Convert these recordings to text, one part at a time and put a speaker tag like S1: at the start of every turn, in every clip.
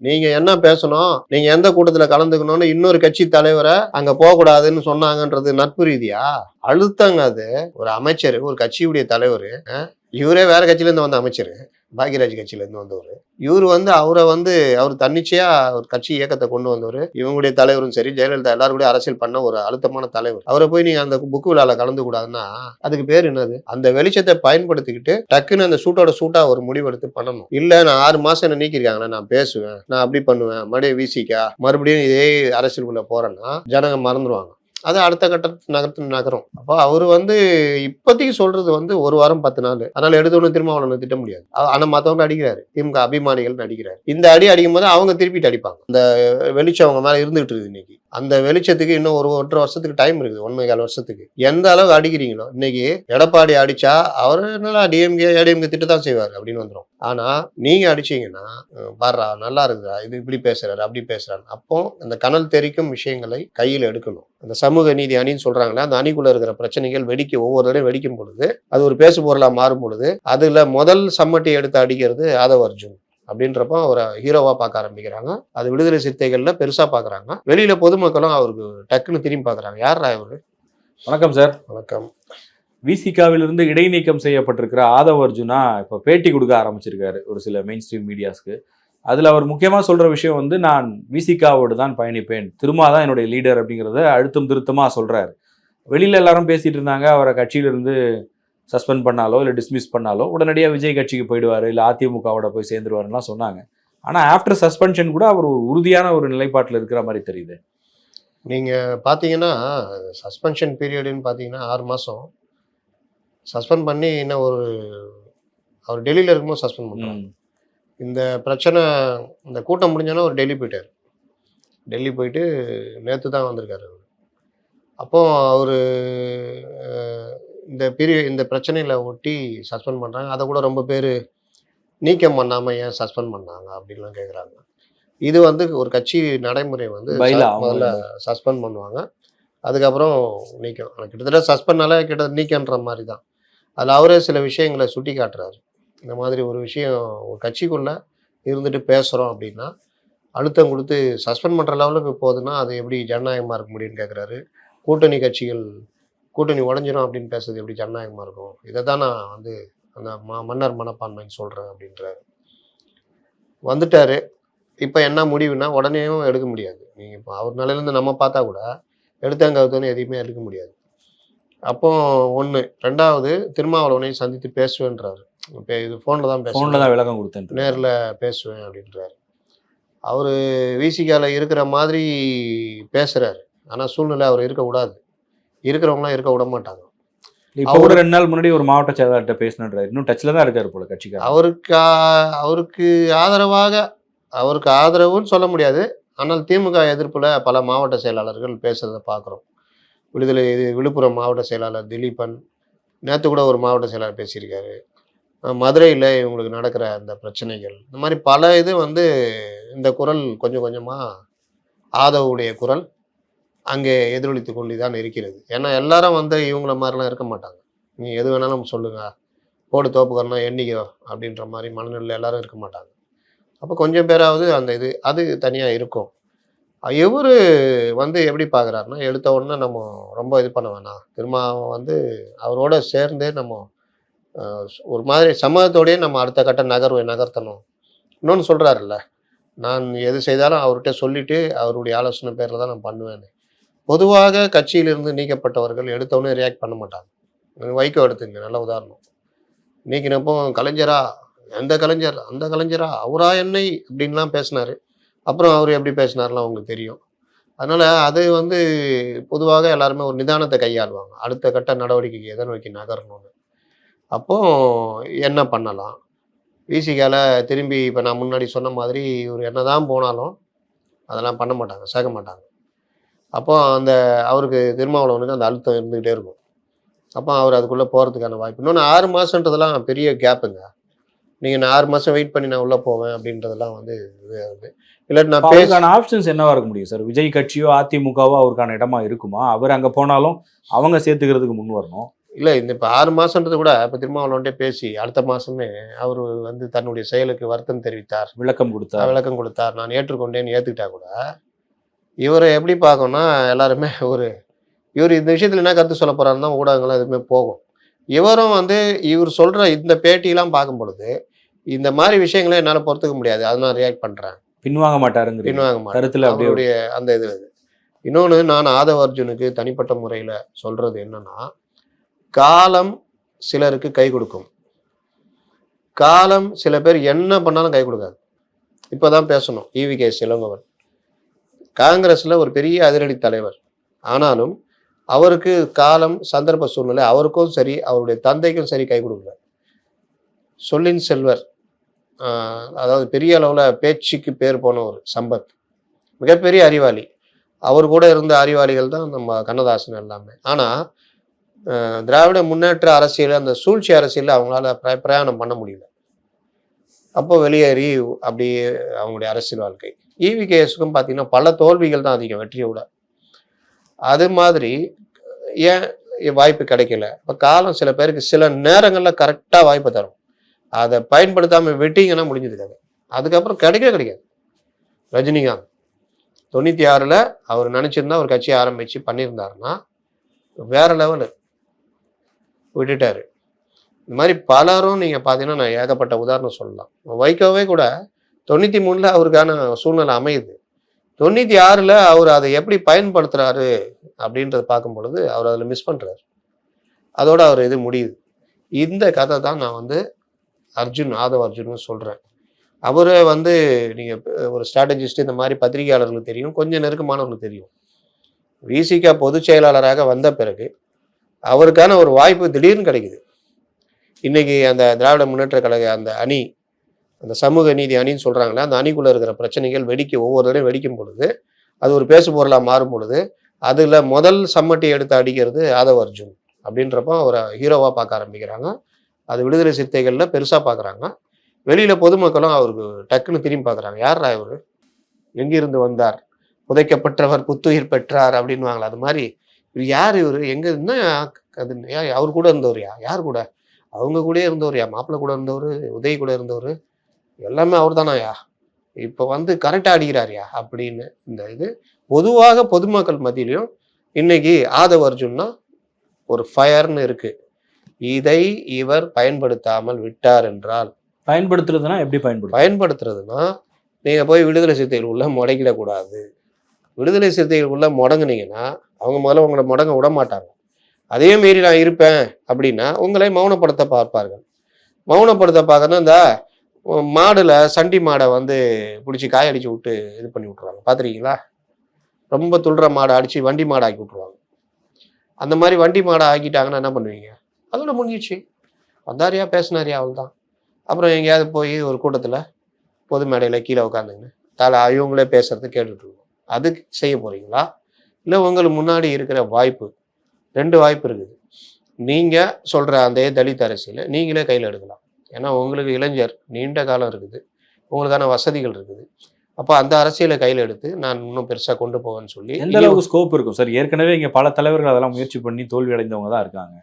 S1: நீங்க என்ன பேசணும்? நீங்க எந்த கூட்டத்துல கலந்துக்கணும்னு இன்னொரு கட்சி தலைவரை அங்க போக கூடாதுன்னு சொன்னாங்கன்றது நட்பு ரீதியா? அழுத்தங்க அது. ஒரு அமைச்சர் ஒரு கட்சியுடைய தலைவர் இவரே வேற கட்சியில இருந்து வந்த அமைச்சர். பாக்யராஜ் கட்சியிலேருந்து வந்தவர். இவர் வந்து அவரை வந்து அவர் தன்னிச்சையா ஒரு கட்சி இயக்கத்தை கொண்டு வந்தவர். இவங்களுடைய தலைவரும் சரி ஜெயலலிதா எல்லாரும் கூட அரசியல் பண்ண ஒரு அழுத்தமான தலைவர். அவரை போய் நீங்கள் அந்த புக்கு விழாவில் கலந்து கூடாதுன்னா அதுக்கு பேர் என்னது? அந்த வெளிச்சத்தை பயன்படுத்திக்கிட்டு டக்குன்னு அந்த சூட்டோட சூட்டாக ஒரு முடிவெடுத்து பண்ணணும். இல்லை நான் ஆறு மாதம் என்ன நீக்கிருக்காங்களே நான் பேசுவேன். நான் அப்படி பண்ணுவேன். மறுபடியும் வீசிக்கா மறுபடியும் இதே அரசியலுக்குள்ளே போகிறேன்னா ஜனங்க மறந்துடுவாங்க அது அடுத்த கட்டத்து நகரத்து நகரும். அப்போ அவர் வந்து இப்போதைக்கு சொல்றது வந்து ஒரு வாரம் பத்து நாள். அதனால எடுத்தோன்னு திரும்ப அவனை திட்ட முடியாது. ஆனால் ஆனா மத்தவங்க அடிக்கிறாரு. திமுக அபிமானிகள் அடிக்கிறாரு. இந்த அடி அடிக்கும் போது அவங்க திருப்பிட்டு அடிப்பாங்க. இந்த வெளிச்சம் அவங்க மேல இருந்துகிட்டு இருக்குது இன்னைக்கு. அந்த வெளிச்சத்துக்கு இன்னும் ஒரு ஒன்றரை வருஷத்துக்கு டைம் இருக்குது ஒன்மை கால் வருஷத்துக்கு. எந்த அளவுக்கு அடிக்கிறீங்களோ இன்னைக்கு எடப்பாடி அடிச்சா அவர் என்னடா டிஎம்கே ஏடிஎம்கே திட்டு தான் செய்வார் அப்படின்னு வந்துடும் ஆனால் நீங்கள் அடிச்சீங்கன்னா வர்றா நல்லா இருக்குதா இது இப்படி பேசுறாரு அப்படி பேசுறாரு. அப்போ அந்த கனல் தெரிக்கும் விஷயங்களை கையில் எடுக்கணும். அந்த சமூக நீதி அணின்னு சொல்றாங்களே அந்த அணிக்குள்ள இருக்கிற பிரச்சனைகள் வெடிக்க ஒவ்வொருடையும் வெடிக்கும் பொழுது அது ஒரு பேசு பொருளாக மாறும் பொழுது அதில் முதல் சம்மட்டி எடுத்து அடிக்கிறது ஆதவ அர்ஜுன். அப்படின்றப்போ அவரை ஹீரோவா பார்க்க ஆரம்பிக்கிறாங்க. அது விடுதலை சிறுத்தைகள்ல பெருசா பார்க்கறாங்க. வெளியில பொதுமக்களும் அவருக்கு டக்குன்னு திரும்பி பார்க்கறாங்க. யாரா இவரு?
S2: வணக்கம் சார்.
S1: வணக்கம்.
S2: விசிகாவிலிருந்து இடைநீக்கம் செய்யப்பட்டிருக்கிற ஆதவ் அர்ஜுனா இப்போ பேட்டி கொடுக்க ஆரம்பிச்சிருக்காரு ஒரு சில மெயின் ஸ்ட்ரீம் மீடியாஸ்க்கு அதில் அவர் முக்கியமாக சொல்கிற விஷயம் வந்து நான் விசிகாவோடு தான் பயணிப்பேன். திருமா தான் என்னுடைய லீடர் அப்படிங்கிறத அழுத்தம் திருத்தமாக சொல்கிறாரு வெளியில் எல்லாரும் பேசிட்டு இருந்தாங்க. அவரை கட்சியிலிருந்து சஸ்பெண்ட் பண்ணாலோ இல்லை டிஸ்மிஸ் பண்ணாலோ உடனடியாக விஜய் கட்சிக்கு போயிடுவார் இல்லை அதிமுகவோட போய் சேர்ந்துருவாருலாம் சொன்னாங்க. ஆனால் ஆஃப்டர் சஸ்பென்ஷன் கூட அவர் ஒரு உறுதியான ஒரு நிலைப்பாட்டில் இருக்கிற மாதிரி தெரியுது.
S1: நீங்க பாத்தீங்கன்னா சஸ்பென்ஷன் பீரியடுன்னு பாத்தீங்கன்னா ஆறு மாசம். சஸ்பெண்ட் பண்ணி இன்னும் ஒரு அவர் டெல்லியில இருக்கும்போது சஸ்பெண்ட் பண்ணுறாங்க. இந்த பிரச்சனை இந்த கூட்டம் முடிஞ்சோன்னா ஒரு டெல்லி போயிட்டார். டெல்லி போயிட்டு நேற்று தான் வந்திருக்காரு அவர். அப்போ அவர் இந்த பெரிய இந்த பிரச்சனையில ஒட்டி சஸ்பெண்ட் பண்ணுறாங்க அதை கூட ரொம்ப பேர் நீக்கம் பண்ணாமல் ஏன் சஸ்பெண்ட் பண்ணாங்க அப்படின்லாம் கேட்குறாங்க இது வந்து ஒரு கட்சி நடைமுறை வந்து முதல்ல சஸ்பெண்ட் பண்ணுவாங்க. அதுக்கப்புறம் நீக்கம். கிட்டத்தட்ட சஸ்பெண்ட்னால கிட்டத்தட்ட நீக்கன்ற மாதிரி தான் அதில் அவரே சில விஷயங்களை சுட்டி காட்டுறாரு இந்த மாதிரி ஒரு விஷயம் ஒரு கட்சிக்குள்ள இருந்துட்டு பேசுகிறோம் அப்படின்னா அழுத்தம் கொடுத்து சஸ்பெண்ட் பண்ணுற லெவலுக்கு போகுதுன்னா அது எப்படி ஜனநாயகமாக இருக்க முடியும்னு கேட்குறாரு கூட்டணி கட்சிகள் கூட்டணி உடஞ்சிரும் அப்படின்னு பேசுறது எப்படி ஜனநாயகமாக இருக்கும்? இதை தான் நான் வந்து அந்த ம மன்னர் மனப்பான்மைன்னு சொல்கிறேன் அப்படின்றாரு. வந்துட்டாரு. இப்போ என்ன முடிவுனா உடனேயும் எடுக்க முடியாது. நீங்கள் இப்போ அவர் நிலையிலேருந்து நம்ம பார்த்தா கூட எடுத்தங்கவுத்துன்னு எதையுமே எடுக்க முடியாது. அப்போ ஒன்று ரெண்டாவது திருமாவளவனையும் சந்தித்து பேசுவேன்றாரு. இப்போ இது ஃபோனில் தான்
S2: ஃபோனில் தான் விளக்கம் கொடுத்தேன்
S1: நேரில் பேசுவேன் அப்படின்றாரு. அவர் விசிகால இருக்கிற மாதிரி பேசுறாரு. ஆனால் சூழ்நிலை அவர் இருக்கக்கூடாது. இருக்கிறவங்களாம் இருக்க விட மாட்டாங்க.
S2: இப்போ ஒரு ரெண்டு நாள் முன்னாடி ஒரு மாவட்ட செயலாளர்கிட்ட பேசினாரு இன்னும் டச்ல தான் இருக்காரு போல கட்சிக்காரர்.
S1: அவருக்கு அவருக்கு ஆதரவாக அவருக்கு ஆதரவுன்னு சொல்ல முடியாது. ஆனால் திமுக எதிர்ப்புல பல மாவட்ட செயலாளர்கள் பேசுறதை பார்க்குறோம். விடுதலை இது விழுப்புரம் மாவட்ட செயலாளர் திலீபன் நேற்று கூட ஒரு மாவட்ட செயலாளர் பேசியிருக்காரு. மதுரையில் இவங்களுக்கு நடக்கிற அந்த பிரச்சனைகள் இந்த மாதிரி பல இது வந்து இந்த குரல் கொஞ்சம் கொஞ்சமாக ஆதவுடைய குரல் அங்கே எதிரொலித்து கொண்டு தான் இருக்கிறது. ஏன்னா எல்லாரும் வந்து இவங்கள மாதிரிலாம் இருக்க மாட்டாங்க. நீ எது வேணாலும் சொல்லுங்க. போடு தோப்புக்கறனா எண்ணிக்கோ அப்படின்ற மாதிரி மனநிலையில் எல்லாரும் இருக்க மாட்டாங்க. அப்போ கொஞ்சம் பேராவது அந்த இது அது தனியாக இருக்கும். இவர் வந்து எப்படி பார்க்குறாருன்னா எடுத்த உடனே நம்ம ரொம்ப இது பண்ண வேணாம். திரும்ப வந்து அவரோட சேர்ந்தே நம்ம ஒரு மாதிரி சம்மதத்தோடயே நம்ம அடுத்த கட்ட நகர்வை நகர்த்தணும். இன்னொன்று சொல்கிறாருல்ல நான் எது செய்தாலும் அவர்கிட்ட சொல்லிட்டு அவருடைய ஆலோசனை பேரில் தான் நான் பண்ணுவேன்னு. பொதுவாக கட்சியிலிருந்து நீக்கப்பட்டவர்கள் எடுத்தவொடனே ரியாக்ட் பண்ண மாட்டாங்க. வைகோ எடுத்துங்க நல்ல உதாரணம். நீக்கினப்போ கலைஞரா எந்த கலைஞர் அந்த கலைஞரா அவரா என்னை? அப்படின்லாம் பேசினாரு. அப்புறம் அவர் எப்படி பேசினார்லாம் அவங்களுக்கு தெரியும். அதனால் அது வந்து பொதுவாக எல்லாருமே ஒரு நிதானத்தை கையாளுவாங்க. அடுத்த கட்ட நடவடிக்கைக்கு எதை நோக்கி நகரணும்னு. அப்போ என்ன பண்ணலாம்? விசிகால திரும்பி இப்போ நான் முன்னாடி சொன்ன மாதிரி இவர் என்ன தான் போனாலும் அதெல்லாம் பண்ண மாட்டாங்க சேர்க்க மாட்டாங்க. அப்போ அந்த அவருக்கு திருமாவளவனுக்கு அந்த அழுத்தம் இருந்துகிட்டே இருக்கும். அப்போ அவர் அதுக்குள்ளே போகிறதுக்கான வாய்ப்பு. இன்னொன்று ஆறு மாதன்றதெல்லாம் பெரிய கேப்புங்க. நீங்கள் நான் ஆறு மாதம் வெயிட் பண்ணி நான் உள்ளே போவேன் அப்படின்றதெல்லாம் வந்து இது இல்லாட்டி நான்
S2: அப்ப
S1: பேச
S2: அவருக்கான ஆப்ஷன்ஸ் என்னவா இருக்க முடியும் சார் விஜய் கட்சியோ அதிமுகவோ அவருக்கான இடமா இருக்குமா? அவர் அங்க போனாலும் அவங்க சேர்த்துக்கிறதுக்கு முன் வரணும்.
S1: இல்லை இந்த இப்போ ஆறு மாதன்றது கூட இப்போ திருமாவளவன்ட்டே பேசி அடுத்த மாதமே அவர் வந்து தன்னுடைய செயலுக்கு வருத்தம் தெரிவித்தார்.
S2: விளக்கம் கொடுத்தார்.
S1: விளக்கம் கொடுத்தார். நான் ஏற்றுக்கொண்டேன்னு ஏற்றுக்கிட்டா கூட இவரை எப்படி பார்க்கணும்னா எல்லாருமே ஒரு இவர் இந்த விஷயத்தில் என்ன கருத்து சொல்ல போறாருன்னு தான் ஊடகங்கள்லாம் எதுவுமே போகும். இவரும் வந்து இவர் சொல்ற இந்த பேட்டியெல்லாம் பார்க்கும் பொழுது இந்த மாதிரி விஷயங்களை என்னால் பொறுத்துக்க முடியாது. அது நான் ரியாக்ட் பண்ணுறேன்
S2: பின்வாங்க மாட்டாருங்கிறீங்க.
S1: பின்வாங்க மாட்டேன்.
S2: கருத்துல அப்படியே
S1: அவருடைய அந்த இது. இன்னொன்று நான் ஆதவ அர்ஜுனுக்கு தனிப்பட்ட முறையில் சொல்றது என்னன்னா காலம் சிலருக்கு கை கொடுக்கும். காலம் சில பேர் என்ன பண்ணாலும் கை கொடுக்காது. இப்போதான் பேசணும். ஈவி கே இளங்கவன் காங்கிரஸில் ஒரு பெரிய அதிரடி தலைவர். ஆனாலும் அவருக்கு காலம் சந்தர்ப்ப சூழ்நிலை அவருக்கும் சரி அவருடைய தந்தைக்கும் சரி கை கொடுக்கல. சொல்லின் செல்வர் அதாவது பெரிய அளவில் பேச்சுக்கு பேர் போன ஒரு சம்பத். மிகப்பெரிய அறிவாளி. அவர் கூட இருந்த அறிவாளிகள் தான் நம்ம கண்ணதாசன் எல்லாமே. ஆனால் திராவிட முன்னேற்ற அரசியல் அந்த சூழ்ச்சி அரசியலில் அவங்களால பிர- பிரயாணம் பண்ண முடியல. அப்போ வெளியேறி அப்படியே அவங்களுடைய அரசியல் வாழ்க்கை. இவிகேஸுக்கும் பார்த்தீங்கன்னா பல தோல்விகள் தான் அதிகம் வெற்றியை விட. அது மாதிரி ஏன் வாய்ப்பு கிடைக்கல? இப்போ காலம் சில பேருக்கு சில நேரங்களில் கரெக்டாக வாய்ப்பு தரும். அதை பயன்படுத்தாமல் விட்டீங்கன்னா முடிஞ்சிருக்காங்க அதுக்கப்புறம் கிடைக்கவே கிடைக்காது. ரஜினிகாந்த் தொண்ணூற்றி ஆறில் அவர் நினச்சிருந்தா ஒரு கட்சி ஆரம்பித்து பண்ணியிருந்தாருன்னா வேற லெவலு விட்டுட்டார். இந்த மாதிரி பலரும் நீங்கள் பார்த்தீங்கன்னா நான் ஏகப்பட்ட உதாரணம் சொல்லலாம். வைகோவே கூட தொண்ணூற்றி மூணில் அவருக்கான சூழ்நிலை அமையுது. தொண்ணூற்றி ஆறில் அவர் அதை எப்படி பயன்படுத்துகிறாரு அப்படின்றத பார்க்கும் பொழுது அவர் அதில் மிஸ் பண்ணுறாரு அதோட அவர் இது முடியுது. இந்த கதை தான் நான் வந்து அர்ஜுன் ஆதவ் அர்ஜுன்னு சொல்கிறேன் அவரை வந்து நீங்கள் ஒரு ஸ்ட்ராட்டஜிஸ்ட் இந்த மாதிரி பத்திரிகையாளர்களுக்கு தெரியும் கொஞ்சம் நெருக்கமானவர்களுக்கு தெரியும். விசிகா பொதுச் செயலாளராக வந்த பிறகு அவருக்கான ஒரு வாய்ப்பு திடீர்னு கிடைக்குது. இன்றைக்கி அந்த திராவிட முன்னேற்ற கழக அந்த அணி அந்த சமூக நீதி அணின்னு சொல்றாங்களே அந்த அணிக்குள்ளே இருக்கிற பிரச்சனைகள் வெடிக்க ஒவ்வொரு வெடிக்கும் பொழுது அது ஒரு பேசு பொருளாக மாறும் பொழுது அதில் முதல் சம்மட்டி எடுத்து அடிக்கிறது ஆதவ அர்ஜுன் அப்படின்றப்போ அவரை ஹீரோவாக பார்க்க ஆரம்பிக்கிறாங்க. அது விடுதலை சிறுத்தைகளில் பெருசாக பார்க்குறாங்க. வெளியில் பொதுமக்களும் அவருக்கு டக்குன்னு திரும்பி பார்க்குறாங்க. யாரா இவர்? எங்கிருந்து வந்தார்? புதைக்கப்பட்டவர் புத்துயிர் பெற்றார் அப்படின்வாங்களா அது மாதிரி. இவர் யார் இவர்? எங்கே இருந்தால் அது ஏன் அவர் கூட இருந்தவர்யா யார் கூட? அவங்க கூட இருந்தவர் யா? மாப்பிள்ளை கூட இருந்தவர்? உதய் கூட இருந்தவர்? எல்லாமே அவர் தானாயா இப்போ வந்து கரெக்டாக அடிக்கிறாருயா அப்படின்னு இந்த இது பொதுவாக பொதுமக்கள் மத்தியிலையும் இன்னைக்கு ஆதவ அர்ஜுன்னா ஒரு ஃபயர்னு இருக்கு. இதை இவர் பயன்படுத்தாமல் விட்டார் என்றால்
S2: பயன்படுத்துறதுனா எப்படி பயன்படுத்தும்
S1: பயன்படுத்துறதுன்னா நீங்க போய் விடுதலை சிறுத்தைகள் உள்ள முடங்கிடக்கூடாது விடுதலை சிறுத்தைகள் உள்ள முடங்குனீங்கன்னா அவங்க முதல்ல உங்களை முடங்க விட மாட்டாங்க. அதே மீறி நான் இருப்பேன் அப்படின்னா உங்களை மௌனப்படுத்த பார்ப்பார்கள். மௌனப்படுத்த பார்க்கறதுனா இந்த மாடுல சண்டி மாடை வந்து பிடிச்சி காயடிச்சு விட்டு இது பண்ணி விட்ருவாங்க பார்த்துருக்கீங்களா ரொம்ப துள்ளுற மாடை அடித்து வண்டி மாடை ஆக்கி விட்ருவாங்க அந்த மாதிரி வண்டி மாடை ஆக்கிட்டாங்கன்னா என்ன பண்ணுவீங்க? அதோட முடிஞ்சிச்சு வந்தாரியா பேசினாரியா அவள் தான் அப்புறம் எங்கேயாவது போய் ஒரு கூட்டத்தில் பொது மேடையில் கீழே உட்காந்துங்க தலை இவங்களே பேசுறது கேட்டுட்டு அது செய்ய போகிறீங்களா இல்லை உங்களுக்கு முன்னாடி இருக்கிற வாய்ப்பு ரெண்டு வாய்ப்பு இருக்குது. நீங்கள் சொல்கிற அந்த தலித் அரசியலை நீங்களே கையில் எடுக்கலாம். ஏன்னா உங்களுக்கு இளைஞர் நீண்ட காலம் இருக்குது. உங்களுக்கான வசதிகள் இருக்குது. அப்போ அந்த அரசியலை கையில் எடுத்து நான் இன்னும் பெருசாக கொண்டு போவேன்னு சொல்லி
S2: எந்த அளவுக்கு ஸ்கோப் இருக்கும்? சார் ஏற்கனவே இங்க பல தலைவர்கள் அதெல்லாம் முயற்சி பண்ணி தோல்வி அடைந்தவங்க தான் இருக்காங்க.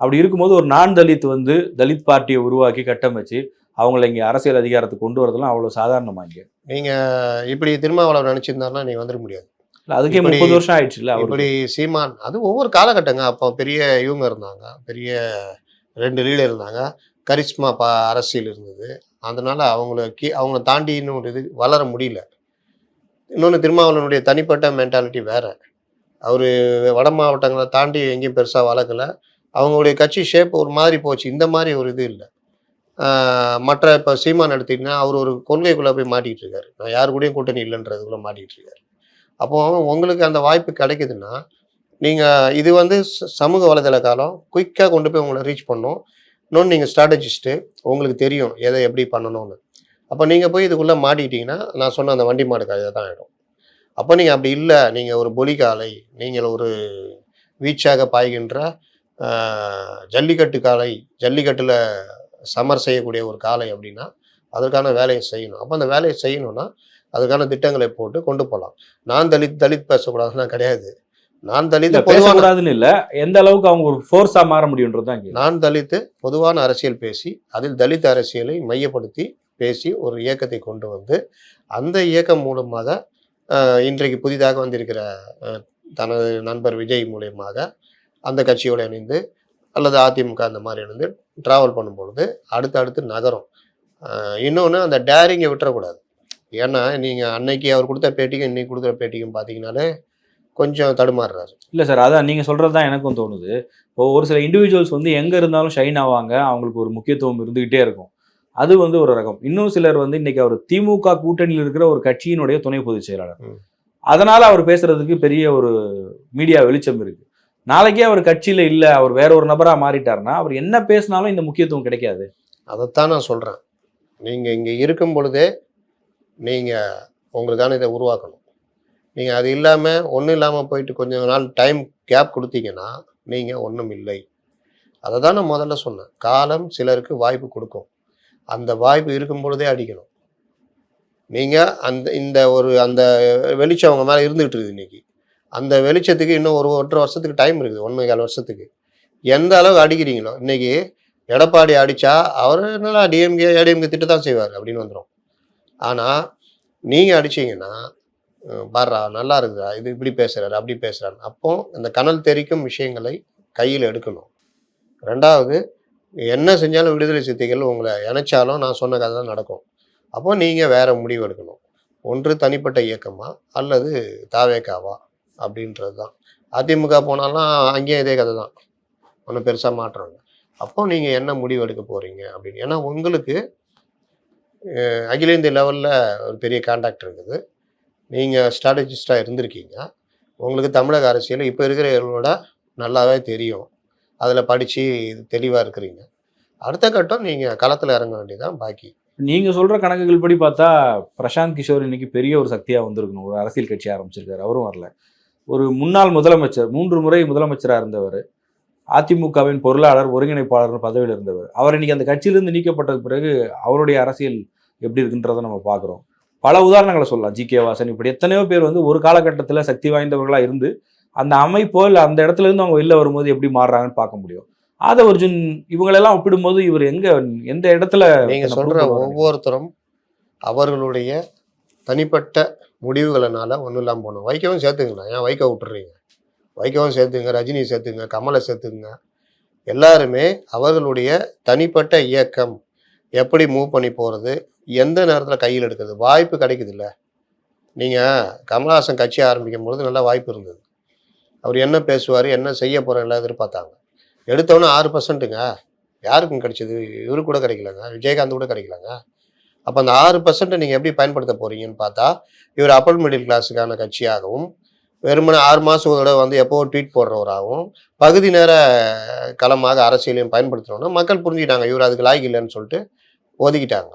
S2: அப்படி இருக்கும்போது ஒரு நான் தலித் வந்து தலித் பார்ட்டியை உருவாக்கி கட்டமைச்சு அவங்கள இங்க அரசியல் அதிகாரத்துக்கு கொண்டு வரதெல்லாம் அவ்வளவு சாதாரணமா இங்க?
S1: நீங்கள் இப்படி திருமாவளவன் நினச்சிருந்தாருன்னா நீ வந்துட முடியாது.
S2: இல்ல, அதுக்கே முப்பது வருஷம் ஆயிடுச்சு இல்ல
S1: இப்படி சீமான் அது ஒவ்வொரு காலகட்டங்க. அப்போ பெரிய இவங்க இருந்தாங்க பெரிய ரெண்டு லீடர் இருந்தாங்க. கரிஷ்மா பா அரசியல் இருந்தது. அதனால் அவங்கள கீ அவங்கள தாண்டி இன்னும் ஒரு இது வளர முடியல. இன்னொன்று திருமாவளவனுடைய தனிப்பட்ட மென்டாலிட்டி வேறு. அவர் வட மாவட்டங்களை தாண்டி எங்கேயும் பெருசாக வளர்க்கல. அவங்களுடைய கட்சி ஷேப் ஒரு மாதிரி போச்சு. இந்த மாதிரி ஒரு இது இல்லை. மற்ற இப்போ சீமான் எடுத்தீங்கன்னா அவர் ஒரு கொள்கைக்குள்ளே போய் மாட்டிகிட்டு இருக்காரு. நான் யாரு கூடயும் கூட்டணி இல்லைன்றதுக்குள்ளே மாட்டிகிட்டு இருக்காரு. அப்போ உங்களுக்கு அந்த வாய்ப்பு கிடைக்குதுன்னா நீங்கள் இது வந்து ச- சமூக வலைதள காலம் குயிக்காக கொண்டு போய் உங்களை ரீச் பண்ணும். இன்னொன்று நீங்கள் ஸ்ட்ராட்டஜிஸ்ட்டு உங்களுக்கு தெரியும் எதை எப்படி பண்ணணும்னு. அப்போ நீங்கள் போய் இதுக்குள்ளே மாட்டிக்கிட்டீங்கன்னா நான் சொன்ன அந்த வண்டி மாடு கதை தான் ஆகிடும் அப்போ நீங்கள் அப்படி இல்லை நீங்கள் ஒரு பொலிகாலை நீங்கள் ஒரு வீச்சாக பாய்கின்ற ஜல்லிக்கட்டு காலை ஜல்லிக்கட்டில் சமர் செய்யக்கூடிய ஒரு காலை அப்படின்னா அதற்கான வேலையை செய்யணும். அப்போ அந்த வேலையை செய்யணும்னா அதுக்கான திட்டங்களை போட்டு கொண்டு போகலாம். நான் தலித் தலித் பேசக்கூடாதுன்னா கிடையாது. நான் தலித்து பொதுவான
S2: பேசக்கூடாதுன்னு இல்ல. எந்த அளவுக்கு அவங்க ஒரு ஃபோர்ஸா மாற முடியும்ன்றது தான் கேள்வி.
S1: நான் தலித்து பொதுவான அரசியல் பேசி அதில் தலித் அரசியலை மையப்படுத்தி பேசி ஒரு இயக்கத்தை கொண்டு வந்து அந்த இயக்கம் மூலமாக இன்றைக்கு புதிதாக வந்திருக்கிற தனது நண்பர் விஜய் மூலியமாக அந்த கட்சியோடு இணைந்து அல்லது அதிமுக அந்த மாதிரி இணைந்து ட்ராவல் பண்ணும்பொழுது அடுத்து அடுத்து நகரும் இன்னொன்று அந்த டேரிங்கை விட்டுறக்கூடாது. ஏன்னா நீங்கள் அன்னைக்கு அவர் கொடுத்த பேட்டிக்கும் இன்னைக்கு கொடுக்குற பேட்டிக்கும் பார்த்தீங்கன்னாலே கொஞ்சம் தடுமாறுறாரு.
S2: இல்ல சார் அதான் நீங்க சொல்றது தான் எனக்கும் தோணுது. இப்போ ஒரு சில இண்டிவிஜுவல்ஸ் வந்து எங்க இருந்தாலும் ஷைன் ஆவாங்க அவங்களுக்கு ஒரு முக்கியத்துவம் இருந்துகிட்டே இருக்கும். அது வந்து ஒரு ரகம். இன்னும் சிலர் வந்து இன்னைக்கு அவர் திமுக கூட்டணியில் இருக்கிற ஒரு கட்சியினுடைய துணை பொதுச் செயலாளர். அதனால அவர் பேசுறதுக்கு பெரிய ஒரு மீடியா வெளிச்சம் இருக்கு. நாளைக்கே அவர் கட்சியில இல்ல அவர் வேற ஒரு நபரா மாறிட்டாருன்னா அவர் என்ன பேசினாலும் இந்த முக்கியத்துவம் கிடைக்காது.
S1: அதைத்தான் நான் சொல்கிறேன் நீங்கள் இங்கே இருக்கும் பொழுதே நீங்கள் உங்களுக்கான இதை உருவாக்கணும். நீங்கள் அது இல்லாமல் ஒன்றும் இல்லாமல் போயிட்டு கொஞ்ச நாள் டைம் கேப் கொடுத்தீங்கன்னா நீங்கள் ஒன்றும் இல்லை. அதை தான் நான் முதல்ல சொன்னேன். காலம் சிலருக்கு வாய்ப்பு கொடுக்கும். அந்த வாய்ப்பு இருக்கும் பொழுதே அடிக்கணும். நீங்கள் அந்த இந்த ஒரு அந்த வெளிச்சம் அவங்க மேலே இருந்துகிட்டு இருக்குது இன்றைக்கி அந்த வெளிச்சத்துக்கு இன்னும் ஒரு ஒன்றரை வருஷத்துக்கு டைம் இருக்குது. ஒன்று கால் வருஷத்துக்கு. எந்த அளவுக்கு அடிக்கிறீங்களோ இன்னைக்கு எடப்பாடி அடித்தா அவர் நல்லா டிஎம்கே ஏடிஎம்கே திட்டு தான் செய்வார் அப்படின்னு வந்துடும் ஆனால் நீங்கள் அடிச்சீங்கன்னா வர்றா நல்லா இருக்குதா இது இப்படி பேசுகிறாரு அப்படி பேசுகிறாரு அப்போ இந்த கனல் தெரிக்கும் விஷயங்களை கையில் எடுக்கணும். ரெண்டாவது என்ன செஞ்சாலும் விடுதலை சித்திகள் உங்களை இணைச்சாலும் நான் சொன்ன கதை தான் நடக்கும். அப்போ நீங்கள் வேறு முடிவு எடுக்கணும். ஒன்று தனிப்பட்ட இயக்கமா அல்லது தாவேக்காவா அப்படின்றது தான். அதிமுக போனாலும் அங்கேயும் இதே கதை தான். ஒன்றும் பெருசாக மாற்றாங்க அப்போ நீங்கள் என்ன முடிவு எடுக்க போகிறீங்க அப்படின்னு. ஏன்னா உங்களுக்கு அகில இந்திய லெவலில் ஒரு பெரிய கான்டாக்ட் இருக்குது. நீங்கள் ஸ்ட்ராட்டஜிஸ்டாக இருந்திருக்கீங்க. உங்களுக்கு தமிழக அரசியல் இப்போ இருக்கிறவங்களோட நல்லாவே தெரியும். அதில் படித்து தெளிவாக இருக்கிறீங்க. அடுத்த கட்டம் நீங்கள் களத்தில் இறங்க வேண்டியதான் பாக்கி.
S2: நீங்கள் சொல்கிற கணக்குகள் படி பார்த்தா பிரசாந்த் கிஷோர் இன்னைக்கு பெரிய ஒரு சக்தியாக வந்திருக்கணும். ஒரு அரசியல் கட்சி ஆரம்பிச்சிருக்காரு. அவரும் வரல. ஒரு முன்னாள் முதலமைச்சர் மூன்று முறை முதலமைச்சராக இருந்தவர். அதிமுகவின் பொருளாளர் ஒருங்கிணைப்பாளர் பதவியில் இருந்தவர். அவர் இன்னைக்கு அந்த கட்சியிலிருந்து நீக்கப்பட்டது பிறகு அவருடைய அரசியல் எப்படி இருக்குன்றதை நம்ம பார்க்குறோம். பல உதாரணங்களை சொல்லலாம். ஜி கே வாசன் இப்படி எத்தனையோ பேர் வந்து ஒரு காலகட்டத்தில் சக்தி வாய்ந்தவர்களாக இருந்து அந்த அமைப்போ இல்லை அந்த இடத்துல இருந்து அவங்க வெளில வரும்போது எப்படி மாறுறாங்கன்னு பார்க்க முடியும். ஆதவ அர்ஜுன் இவங்களெல்லாம் ஒப்பிடும்போது இவர் எங்க எந்த இடத்துல prove பண்ணுவாரு?
S1: ஒவ்வொருத்தரும் அவர்களுடைய தனிப்பட்ட முடிவுகளினால ஒன்றும் இல்லாமல் போகணும். வைக்கவும் சேர்த்துங்களா ஏன் வைக்க விட்டுறீங்க? வைக்கவும் சேர்த்துங்க ரஜினி சேர்த்துங்க கமலை சேர்த்துங்க எல்லாருமே அவர்களுடைய தனிப்பட்ட இயக்கம் எப்படி மூவ் பண்ணி போகிறது எந்த நேரத்தில் கையில் எடுக்கிறது? வாய்ப்பு கிடைக்குது இல்லை நீங்கள் கமல்ஹாசன் கட்சி ஆரம்பிக்கும் பொழுது நல்ல வாய்ப்பு இருந்தது. அவர் என்ன பேசுவார் என்ன செய்ய போகிறோம் எல்லாம் எதிர்பார்த்தாங்க. எடுத்தவொன்னே ஆறு பர்சன்ட்டுங்க யாருக்கும் கிடைச்சது? இவரு கூட கிடைக்கலங்க. விஜயகாந்த் கூட கிடைக்கலங்க. அப்போ அந்த ஆறு பர்சன்ட்டை நீங்கள் எப்படி பயன்படுத்த போகிறீங்கன்னு பார்த்தா இவர் அப்பர் மிடில் கிளாஸுக்கான கட்சியாகவும் வெறுமனே ஆறு மாதம் ஒரு தடவை வந்து எப்போ ட்வீட் போடுறவராகவும் பகுதி நேர களமாக அரசியலையும் பயன்படுத்துகிறோன்னா மக்கள் புரிஞ்சுக்கிட்டாங்க. இவர் அதுக்கு லாய்க்கு இல்லைன்னு சொல்லிட்டு ஒதுக்கிட்டாங்க.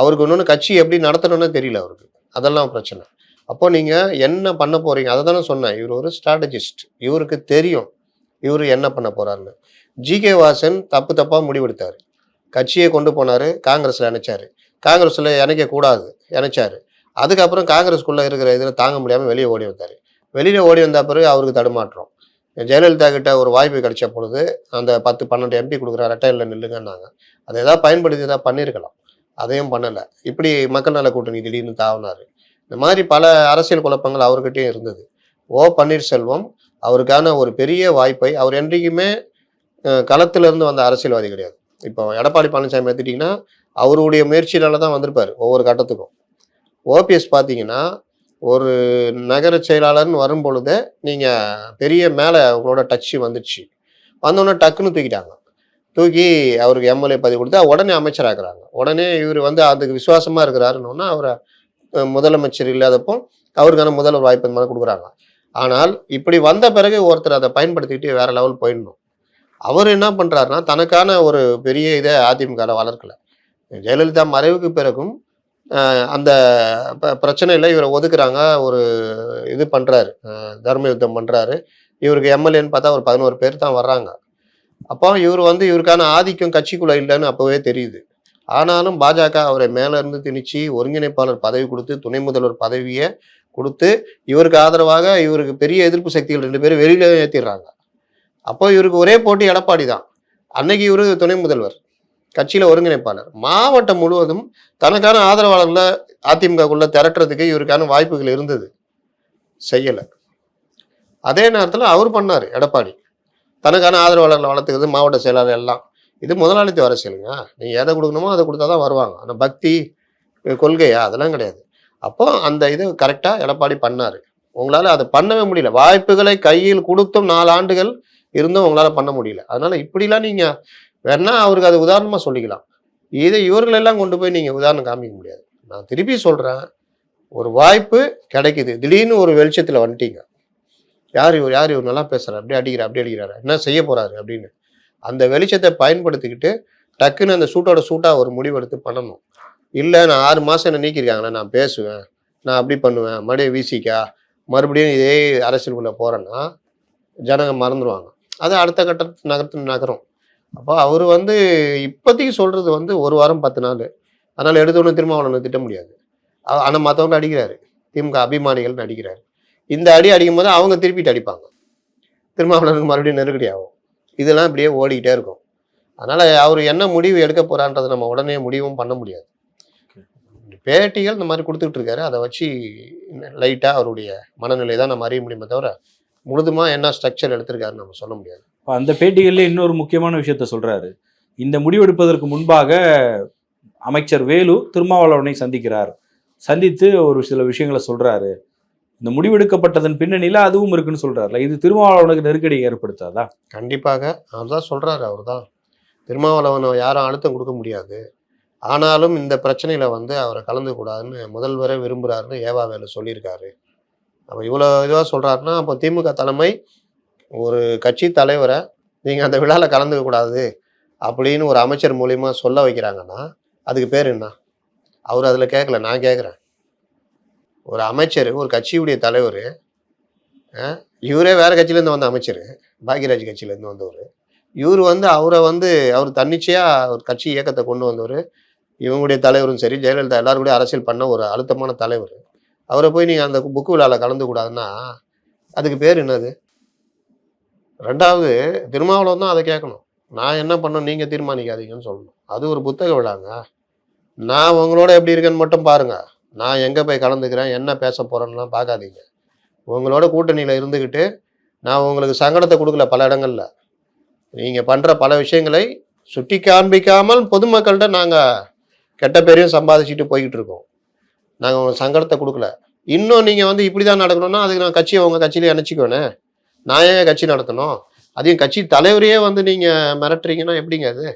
S1: அவருக்கு இன்னொன்று கட்சி எப்படி நடத்தணும்னு தெரியல அவருக்கு. அதெல்லாம் பிரச்சனை. அப்போ நீங்கள் என்ன பண்ண போகிறீங்க அதை தானே சொன்னேன். இவர் ஒரு ஸ்ட்ராட்டஜிஸ்ட் இவருக்கு தெரியும் இவர் என்ன பண்ண போறாருன்னு. ஜிகே வாசன் தப்பு தப்பாக முடிவெடுத்தார். கட்சியை கொண்டு போனார் காங்கிரஸில் இணைச்சாரு. காங்கிரஸில் இணைக்க கூடாது இணைச்சாரு. அதுக்கப்புறம் காங்கிரஸ்குள்ளே இருக்கிற இதில் தாங்க முடியாமல் வெளியே ஓடி வந்தார். வெளியில் ஓடி வந்த பிறகு அவருக்கு தடுமாற்றம். ஜெயலலிதா கிட்ட ஒரு வாய்ப்பு கிடைச்ச பொழுது அந்த பத்து பன்னெண்டு எம்பி கொடுக்குற ரெட்டையில் நில்லுங்கன்னாங்க. அதை ஏதாவது பயன்படுத்தி ஏதாவது பண்ணியிருக்கலாம் அதையும் பண்ணலை. இப்படி மக்கள் நல கூட்டணி திடீர்னு தாவினார். இந்த மாதிரி பல அரசியல் குழப்பங்கள் அவர்கிட்டயும் இருந்தது. ஓ பன்னீர்செல்வம் அவருக்கான ஒரு பெரிய வாய்ப்பை அவர் என்றைக்குமே களத்திலிருந்து வந்த அரசியல்வாதி கிடையாது. இப்போ எடப்பாடி பழனிசாமி எடுத்துட்டிங்கன்னா அவருடைய முயற்சியினால தான் வந்திருப்பார் ஒவ்வொரு கட்டத்துக்கும். ஓபிஎஸ் பார்த்தீங்கன்னா ஒரு நகர செயலாளர்னு வரும் பொழுதே நீங்கள் பெரிய மேலே உங்களோட டச்சு வந்துடுச்சு வந்தோடனே டக்குன்னு தூக்கிட்டாங்க. தூக்கி அவருக்கு எம்எல்ஏ பதவி கொடுத்தா உடனே அமைச்சராகிறாங்க உடனே இவர் வந்து அதுக்கு விசுவாசமாக இருக்கிறாருன்னு அவரை முதலமைச்சர் இல்லாதப்போ அவருக்கான முதல்வர் வாய்ப்பு இந்த மாதிரி கொடுக்குறாங்க. ஆனால் இப்படி வந்த பிறகு ஒருத்தர் அதை பயன்படுத்திக்கிட்டு வேற லெவல் போயிடணும். அவர் என்ன பண்ணுறாருன்னா தனக்கான ஒரு பெரிய இதை அதிமுகவில் வளர்க்கல. ஜெயலலிதா மறைவுக்கு பிறகும் அந்த ப- பிரச்சனையில் இவரை ஒதுக்குறாங்க ஒரு இது பண்ணுறாரு தர்ம யுத்தம் பண்ணுறாரு இவருக்கு எம்எல்ஏன்னு பார்த்தா ஒரு பதினோரு பேர் தான் வர்றாங்க. அப்போ இவர் வந்து இவருக்கான ஆதிக்கம் கட்சிக்குள்ளே இல்லைன்னு அப்போவே தெரியுது. ஆனாலும் பாஜக அவரை மேல இருந்து திணிச்சு ஒருங்கிணைப்பாளர் பதவி கொடுத்து துணை முதல்வர் பதவியை கொடுத்து இவருக்கு ஆதரவாக இவருக்கு பெரிய எதிர்ப்பு சக்திகள் ரெண்டு பேரும் வெளியில ஏற்றிடுறாங்க அப்போ இவருக்கு ஒரே போட்டி எடப்பாடி தான். அன்னைக்கு இவரு துணை முதல்வர் கட்சியில ஒருங்கிணைப்பாளர். மாவட்டம் முழுவதும் தனக்கான ஆதரவாளர்களை அதிமுகக்குள்ள திரட்டுறதுக்கு இவருக்கான வாய்ப்புகள் இருந்தது. செய்யலை. அதே நேரத்தில் அவர் பண்ணார் எடப்பாடி. தனக்கான ஆதரவாளர்களை வளர்த்துக்கிறது மாவட்ட செயலாளர் எல்லாம். இது முதலாளித்துவ அரசியலுங்க. நீங்கள் எதை கொடுக்கணுமோ அதை கொடுத்தா தான் வருவாங்க. ஆனால் பக்தி கொள்கையா அதெல்லாம் கிடையாது. அப்போ அந்த இது கரெக்டாக எடப்பாடி பண்ணார். உங்களால் அதை பண்ணவே முடியல. வாய்ப்புகளை கையில் கொடுத்தும் நாலு ஆண்டுகள் இருந்தும் உங்களால் பண்ண முடியல. அதனால் இப்படிலாம் நீங்கள் வேணா அவருக்கு அது உதாரணமாக சொல்லிக்கலாம். இதை இவர்களெல்லாம் கொண்டு போய் நீங்கள் உதாரணம் காமிக்க முடியாது. நான் திருப்பி சொல்கிறேன் ஒரு வாய்ப்பு கிடைக்குது. திடீர்னு ஒரு வெளிச்சத்தில் வந்துட்டீங்க. யார் இவர் யார் இவர் நல்லா பேசுகிறார் அப்படி அடிக்கிறார் அப்படி அடிக்கிறாரு. என்ன செய்ய போகிறாரு அப்படின்னு. அந்த வெளிச்சத்தை பயன்படுத்திக்கிட்டு டக்குன்னு அந்த சூட்டோட சூட்டாக ஒரு முடிவெடுத்து பண்ணணும். இல்லை நான் ஆறு மாதம் என்ன நீக்கியிருக்காங்கண்ணா நான் பேசுவேன் நான் அப்படி பண்ணுவேன் மறுபடியும் வீசிக்கா மறுபடியும் இதே அரசியலுக்குள்ளே போகிறேன்னா ஜனங்க மறந்துடுவாங்க அது அடுத்த கட்ட நகர்த்து நகரும். அப்போ அவர் வந்து இப்போதைக்கு சொல்கிறது வந்து ஒரு வாரம் பத்து நாள். அதனால் எடுத்தோன்னு அவனை திட்ட முடியாது. ஆனால் மற்றவங்க அடிக்கிறாரு. திமுக அபிமானிகள்னு அடிக்கிறாரு. இந்த அடி அடிக்கும் போது அவங்க திருப்பிட்டு அடிப்பாங்க. திருமாவளவனுக்கு மறுபடியும் நெருக்கடி ஆகும். இதெல்லாம் இப்படியே ஓடிக்கிட்டே இருக்கும். அதனால் அவர் என்ன முடிவு எடுக்க போகிறான்றதை நம்ம உடனே முடிவும் பண்ண முடியாது. பேட்டிகள் இந்த மாதிரி கொடுத்துட்டு இருக்காரு. அதை வச்சு லைட்டாக அவருடைய மனநிலை தான் நம்ம அறிய முடியுமே தவிர முழுதுமா என்ன ஸ்ட்ரக்சர் எடுத்திருக்காருன்னு நம்ம சொல்ல முடியாது.
S2: இப்ப அந்த பேட்டிகள்ல இன்னொரு முக்கியமான விஷயத்த சொல்றாரு. இந்த முடிவெடுப்பதற்கு முன்பாக அமைச்சர் வேலு திருமாவளவனை சந்திக்கிறார். சந்தித்து ஒரு சில விஷயங்களை சொல்றாரு. இந்த முடிவெடுக்கப்பட்டதன் பின்னணியில் அதுவும் இருக்குன்னு சொல்கிறார்ல இது திருமாவளவனுக்கு நெருக்கடி ஏற்படுத்தாதா?
S1: கண்டிப்பாக. அவர் தான் சொல்கிறாரு அவர் தான் திருமாவளவனை யாரும் அழுத்தம் கொடுக்க முடியாது. ஆனாலும் இந்த பிரச்சனையில் வந்து அவரை கலந்துக்கூடாதுன்னு முதல்வரே விரும்புகிறாருன்னு ஏவா சொல்லியிருக்காரு. அப்போ இவ்வளோ இதுவாக சொல்கிறாருன்னா அப்போ திமுக தலைமை ஒரு கட்சி தலைவரை நீங்கள் அந்த விழாவில் கலந்துக்க கூடாது அப்படின்னு ஒரு அமைச்சர் மூலயமா சொல்ல வைக்கிறாங்கன்னா அதுக்கு பேர் என்ன? அவர் அதில் கேட்கல நான் கேட்குறேன் ஒரு அமைச்சர் ஒரு கட்சியுடைய தலைவர் இவரே வேறு கட்சியிலேருந்து வந்த அமைச்சர் பாக்யராஜ் கட்சியிலேருந்து வந்தவர். இவர் வந்து அவரை வந்து அவர் தன்னிச்சையாக ஒரு கட்சி இயக்கத்தை கொண்டு வந்தவர். இவங்களுடைய தலைவரும் சரி ஜெயலலிதா எல்லாரும் கூட அரசியல் பண்ண ஒரு அழுத்தமான தலைவர். அவரை போய் நீங்கள் அந்த புக்கு விழாவில் கலந்து கூடாதுன்னா அதுக்கு பேர் என்னது? ரெண்டாவது திருமாவளவன் தான் அதை கேட்கணும். நான் என்ன பண்ணணும்? நீங்கள் தீர்மானிக்காதீங்கன்னு சொல்லணும். அது ஒரு புத்தக விழாங்க. நான் உங்களோட எப்படி இருக்கேன்னு மட்டும் பாருங்கள் நான் எங்கே போய் கலந்துக்கிறேன்? என்ன பேச போகிறேன்னுலாம் பார்க்காதீங்க. உங்களோட கூட்டணியில் இருந்துக்கிட்டு நான் உங்களுக்கு சங்கடத்தை கொடுக்கல பல இடங்களில். நீங்கள் பண்ணுற பல விஷயங்களை சுட்டி காண்பிக்காமல் பொதுமக்கள்கிட்ட நாங்கள் கெட்ட பேரையும் சம்பாதிச்சுட்டு போய்கிட்டு இருக்கோம். நாங்கள் உங்கள் சங்கடத்தை கொடுக்கல. இன்னும் நீங்கள் வந்து இப்படி தான் நடக்கணும்னா அதுக்கு நான் கட்சியை உங்கள் கட்சியிலே அணைச்சிக்கோனே நான் ஏன் கட்சி நடத்தணும்? அதையும் கட்சி தலைவரையே வந்து நீங்கள் மிரட்டுறீங்கன்னா எப்படிங்க அது?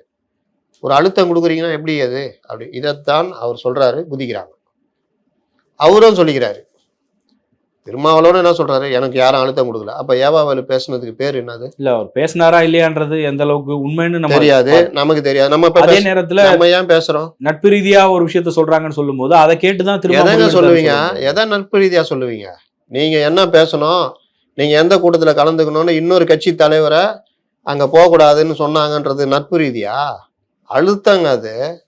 S1: ஒரு அழுத்தம் கொடுக்குறீங்கன்னா எப்படி அது? அப்படி இதைத்தான் அவர் சொல்கிறாரு குதிக்கிறாங்க. அவரும் சொல்லிக்கிறாரு. திருமாவளவன் என்ன சொல்றாரு? எனக்கு யாரும் அழுத்தம் கொடுக்கல. அப்ப ஏவாவேலு பேசுனதுக்கு பேர் என்னது?
S2: இல்ல அவர் பேசினாரா இல்லையான்றது எந்த அளவுக்கு உண்மைன்னு நம்ம
S1: தெரியாது. நமக்கு தெரியாது. நம்ம
S2: அதே நேரத்துல
S1: நம்ம ஏன் பேசுறோம்?
S2: நட்பு ரீதியா ஒரு விஷயத்த சொல்றாங்கன்னு சொல்லும்போது அதை கேட்டுதான் திரும்ப
S1: சொல்லுவாங்க. எதை நட்பு ரீதியா சொல்லுவீங்க? நீங்க என்ன பேசணும்? நீங்க எந்த கூட்டத்துல கலந்துக்கணும்னு இன்னொரு கட்சி தலைவரை அங்க போகக்கூடாதுன்னு சொன்னாங்கன்றது நட்பு ரீதியா? அழுத்தங்க அது.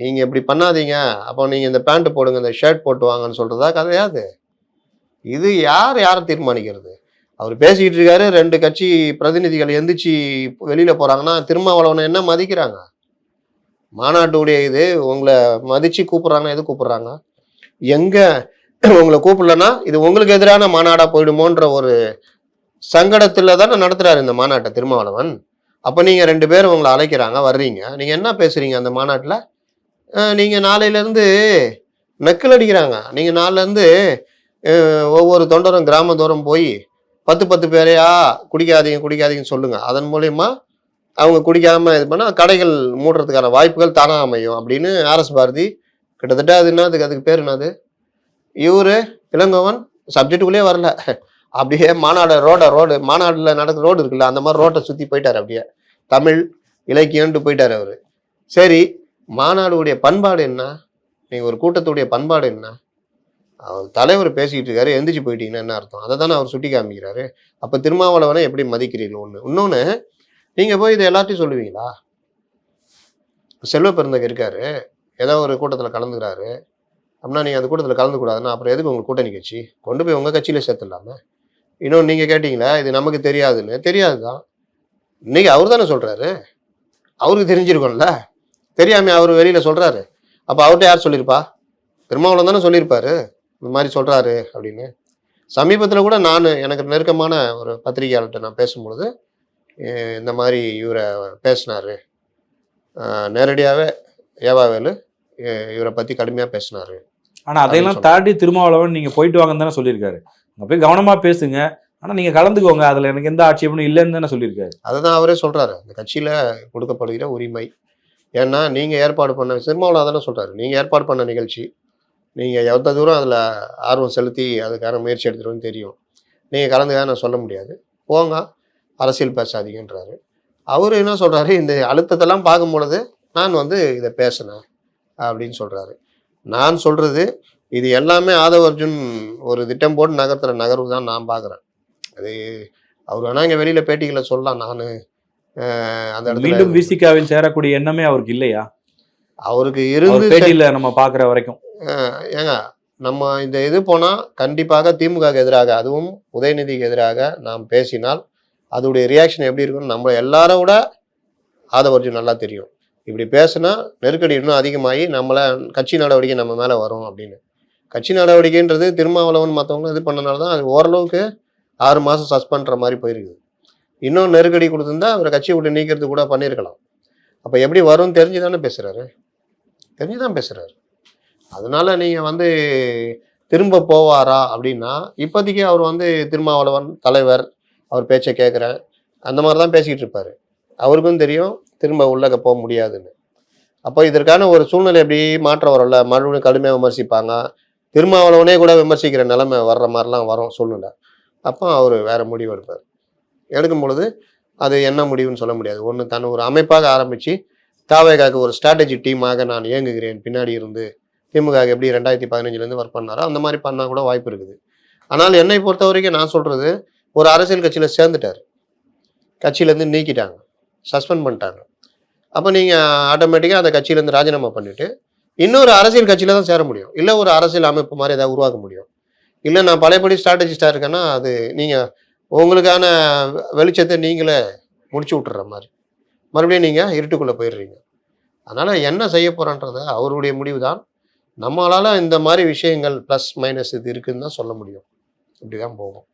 S1: நீங்கள் இப்படி பண்ணாதீங்க. அப்போ நீங்கள் இந்த பேண்ட் போடுங்க இந்த ஷர்ட் போட்டு வாங்கன்னு சொல்கிறதா கதையாது இது யார் யாரை தீர்மானிக்கிறது? அவர் பேசிக்கிட்டு இருக்காரு ரெண்டு கட்சி பிரதிநிதிகள் எந்திரிச்சு வெளியில் போகிறாங்கன்னா திருமாவளவனை என்ன மதிக்கிறாங்க? மாநாட்டுடைய இது உங்களை மதித்து கூப்பிட்றாங்கன்னா எது கூப்பிட்றாங்க? எங்கே உங்களை கூப்பிடலன்னா இது உங்களுக்கு எதிரான மாநாடாக போயிடுமோன்ற ஒரு சங்கடத்தில் தானே நடத்துகிறாரு இந்த மாநாட்டை திருமாவளவன். அப்போ நீங்கள் ரெண்டு பேரும் உங்களை அழைக்கிறாங்க வர்றீங்க. நீங்கள் என்ன பேசுகிறீங்க அந்த மாநாட்டில்? நீங்கள் நாளையிலேருந்து நக்கல் அடிக்கிறாங்க. நீங்கள் நாளிலேருந்து ஒவ்வொரு தொண்டரும் கிராமந்தோறும் போய் பத்து பத்து பேரையா குடிக்காதீங்க குடிக்காதீங்கன்னு சொல்லுங்க. அதன் மூலயமா அவங்க குடிக்காமல் இது பண்ணால் கடைகள் மூடுறதுக்கான வாய்ப்புகள் தானாக அமையும் அப்படின்னு ஆர்எஸ் பாரதி கிட்டத்தட்ட அது என்ன அதுக்கு பேர் என்னது? இவரு இளங்கோவன் சப்ஜெக்டுக்குள்ளே வரல. அப்படியே மாநாடு ரோட ரோடு மாநாடில் நடக்கிற ரோடு இருக்குல்ல அந்த மாதிரி ரோட்டை சுற்றி போயிட்டார் அப்படியே. தமிழ் இலக்கியம்ட்டு போயிட்டார் அவர். சரி மாநாடுடைய பண்பாடு என்ன? நீங்கள் ஒரு கூட்டத்துடைய பண்பாடு என்ன? அவர் தலைவர் பேசிக்கிட்டு இருக்காரு எந்திரிச்சு போயிட்டீங்கன்னா என்ன அர்த்தம்? அதை தானே அவர் சுட்டி காமிக்கிறாரு. அப்போ திருமாவளவனை எப்படி மதிக்கிறீர்கள்? ஒன்று இன்னொன்று நீங்கள் போய் இதை எல்லாத்தையும் சொல்லுவீங்களா? செல்வ பெருந்தகை இருக்காரு. ஏதோ ஒரு கூட்டத்தில் கலந்துக்கிறாரு. அப்படின்னா நீங்கள் அந்த கூட்டத்தில் கலந்துக்கூடாதுன்னா அப்புறம் எதுக்கு உங்களுக்கு கூட்டணி கட்சி? கொண்டு போய் உங்கள் கட்சியில் சேர்த்துடலாமே. இன்னொன்று நீங்கள் கேட்டிங்களா இது நமக்கு தெரியாதுன்னு? தெரியாது தான் இன்னைக்கு அவர் தானே சொல்கிறாரு அவருக்கு தெரிஞ்சிருக்கோம்ல. தெரியாமல் அவர் வெளியில் சொல்கிறாரு அப்போ அவர்கிட்ட யார் சொல்லியிருப்பா? திருமாவளவன் தானே சொல்லியிருப்பாரு. இந்த மாதிரி சொல்கிறாரு அப்படின்னு. சமீபத்தில் கூட நான் எனக்கு நெருக்கமான ஒரு பத்திரிகையாளர்கிட்ட நான் பேசும்பொழுது இந்த மாதிரி இவரை பேசினாரு. நேரடியாகவே ஏவாவேலு இவரை பற்றி கடுமையாக பேசினாரு.
S2: ஆனா அதையெல்லாம் தாண்டி திருமாவளவன் நீங்க போயிட்டு வாங்கன்னு தானே சொல்லியிருக்காரு. அங்க போய் கவனமா பேசுங்க. ஆனா நீங்க கலந்துக்கோங்க. அதுல எனக்கு எந்த ஆட்சேபனும் இல்லைன்னு தானே சொல்லியிருக்காரு.
S1: அதை தான் அவரே சொல்கிறாரு அந்த கட்சியில் கொடுக்கப்படுகிற உரிமை. ஏன்னா நீங்கள் ஏற்பாடு பண்ண சினிமாவில் தானே சொல்கிறாரு நீங்கள் ஏற்பாடு பண்ண நிகழ்ச்சி நீங்கள் எவ்வளோ தூரம் அதில் ஆர்வம் செலுத்தி அதுக்கான முயற்சி எடுத்துருவோன்னு தெரியும். நீங்கள் கலந்துக்காக நான் சொல்ல முடியாது. போங்க அரசியல் பேசாதீங்கன்றாரு. அவர் என்ன சொல்கிறாரு இந்த அழுத்தத்தெல்லாம் பார்க்கும் பொழுது நான் வந்து இதை பேசினேன் அப்படின்னு சொல்கிறாரு நான் சொல்கிறது இது எல்லாமே ஆதவ அர்ஜுன் ஒரு திட்டம் போட்டு நகர்த்துற நகர்வு தான் நான் பார்க்குறேன். அது அவர் வேணால் இங்கே வெளியில் பேட்டிகளை சொல்லலாம். நான் அந்த இடத்துல
S2: மீண்டும் விசிகாவில் சேரக்கூடிய எண்ணமே அவருக்கு இல்லையா?
S1: அவருக்கு
S2: அவர்
S1: இருந்து
S2: பேட்டியில நம்ம பாக்குற வரைக்கும்.
S1: ஏங்க நம்ம இந்த இது போனால் கண்டிப்பாக திமுகவுக்கு எதிராக அதுவும் உதயநிதிக்கு எதிராக நாம் பேசினால் அதோடைய ரியாக்ஷன் எப்படி இருக்கும்னு நம்ம எல்லாரை விட ஆதவர்ஜுன் நல்லா தெரியும். இப்படி பேசுனா நெருக்கடி இன்னும் அதிகமாகி நம்மளை கட்சி நடவடிக்கை நம்ம மேலே வரும் அப்படின்னு. கட்சி நடவடிக்கைன்றது திருமாவளவன் மற்றவங்க இது பண்ணனால தான் அது ஓரளவுக்கு ஆறு மாதம் சஸ்பெண்ட்ற மாதிரி போயிருக்குது இன்னும் நெருக்கடி கொடுத்துருந்தா அவரை கட்சியை விட்டு நீக்கிறது கூட பண்ணியிருக்கலாம். அப்போ எப்படி வரும்னு தெரிஞ்சு தானே பேசுகிறாரு தெரிஞ்சு தான் பேசுகிறாரு அதனால நீங்கள் வந்து திரும்ப போவாரா அப்படின்னா இப்போதைக்கு அவர் வந்து திருமாவளவன் தலைவர் அவர் பேச்சை கேட்குறேன். அந்த மாதிரி தான் பேசிக்கிட்டு இருப்பாரு. அவருக்கும் தெரியும் திரும்ப உள்ளக போக முடியாதுன்னு. அப்போ இதற்கான ஒரு சூழ்நிலை எப்படி மாற்றம் வரும்ல? மறுபடியும் கடுமையாக விமர்சிப்பாங்க. திருமாவளவனே கூட விமர்சிக்கிற நிலைமை வர்ற மாதிரிலாம் வரும் சூழ்நிலை. அப்போ அவர் வேற முடிவு எடுப்பார். எடுக்கும் பொழுது அது என்ன முடிவுன்னு சொல்ல முடியாது. ஒன்று தன் ஒரு அமைப்பாக ஆரம்பித்து தாவேகாக்கு ஒரு ஸ்ட்ராட்டஜி டீமாக நான் இயங்குகிறேன். பின்னாடி இருந்து திமுக எப்படி ரெண்டாயிரத்தி பதினஞ்சுலேருந்து ஒர்க் பண்ணாரோ அந்த மாதிரி பண்ணால் கூட வாய்ப்பு இருக்குது. ஆனால் என்னை பொறுத்த வரைக்கும் நான் சொல்கிறது ஒரு அரசியல் கட்சியில் சேர்ந்துட்டார். கட்சியிலேருந்து நீக்கிட்டாங்க. சஸ்பெண்ட் பண்ணிட்டாங்க. அப்போ நீங்கள் ஆட்டோமேட்டிக்காக அந்த கட்சியிலேருந்து ராஜினாமா பண்ணிவிட்டு இன்னொரு அரசியல் கட்சியில் தான் சேர முடியும். இல்லை ஒரு அரசியல் அமைப்பு மாதிரி ஏதாவது உருவாக்க முடியும். இல்லை நான் பழையபடி ஸ்ட்ராட்டஜிஸ்டாக இருக்கேன்னா அது நீங்கள் உங்களுக்கான வெளிச்சத்தை நீங்களே முடிச்சு விட்டுற மாதிரி. மறுபடியும் நீங்கள் இருட்டுக்குள்ளே போயிடுறீங்க. அதனால் என்ன செய்ய போகிறன்றத அவருடைய முடிவு தான் நம்மளால் இந்த மாதிரி விஷயங்கள் ப்ளஸ் மைனஸ் இது இருக்குதுன்னு தான் சொல்ல முடியும். இப்படி தான் போகும்.